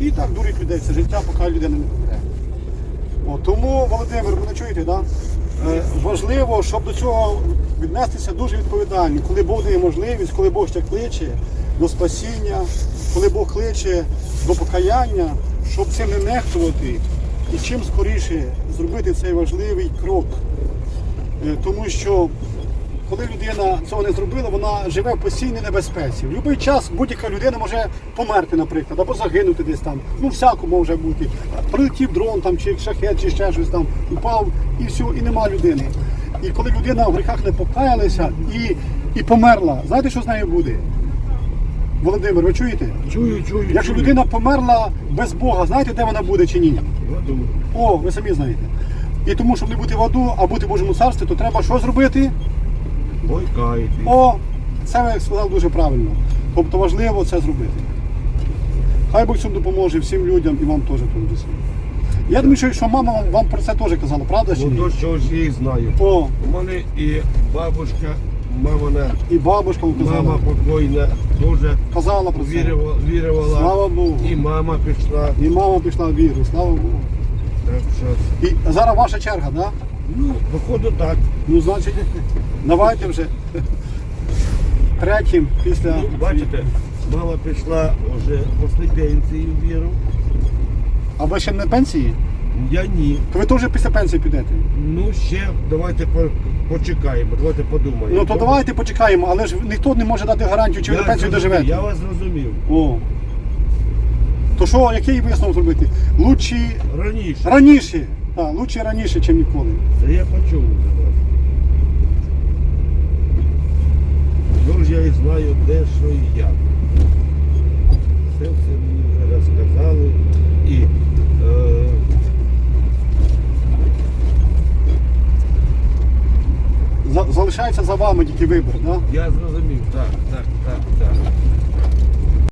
І так дурить людей. Це життя, поки людина не помре. Тому, Володимир, ви не чуєте, да? Е, важливо, щоб до цього віднестися дуже відповідально, коли Бог дає можливість, коли Бог ще кличе до спасіння, коли Бог кличе до покаяння, щоб цим не нехтувати і чим скоріше зробити цей важливий крок. Е, Тому що коли людина цього не зробила, вона живе в постійній небезпеці. В будь-який час будь-яка людина може померти, наприклад, або загинути десь там. Ну, всяко може бути. Прилетів дрон там, чи шахет, чи ще щось там, упав, і все, і нема людини. І коли людина в гріхах не покаялася і, і померла, знаєте, що з нею буде? Володимир, ви чуєте? Чую, чую. Якщо чую. людина померла без Бога, знаєте, де вона буде чи ні? О, ви самі знаєте. І тому, щоб не бути в аду, а бути в Божому царстві, то треба що зробити? Ой, каєтесь. О, це ви сказали дуже правильно. Тобто важливо це зробити. Хай Бог цьому допоможе всім людям і вам теж тому числі. Я думаю, що- що мама вам, вам про це теж казала, правда чи Ну, то, що ж і знаю. О, У мене і бабушка, мамина, і бабушка вам казала. мама покойна, теж Казала про це. вірила, вірувала. Слава Богу. І мама пішла. І мама пішла в віру, слава Богу. Так що, І зараз ваша черга, так? Да? Ну, походу так. Ну, значить, давайте вже. Третім після. Ну, бачите, мама пішла вже після пенсії в віру. А ви ще не на пенсії? Я ні. То ви теж після пенсії підете. Ну ще давайте по- почекаємо, давайте подумаємо. Ну то давайте почекаємо, але ж ніхто не може дати гарантію, чи ви Я на пенсію зрозумів, доживете. Я вас зрозумів. О. То що, який висновок зробити? Лучше Раніше. раніше. Так, лучше раніше, ніж ніколи. Це я почув вже вас. Ну ж я і знаю, де, що і як. Все все мені вже розказали. І е, За- залишається за вами тільки вибір, да? я зрозумів, так, так, так, так.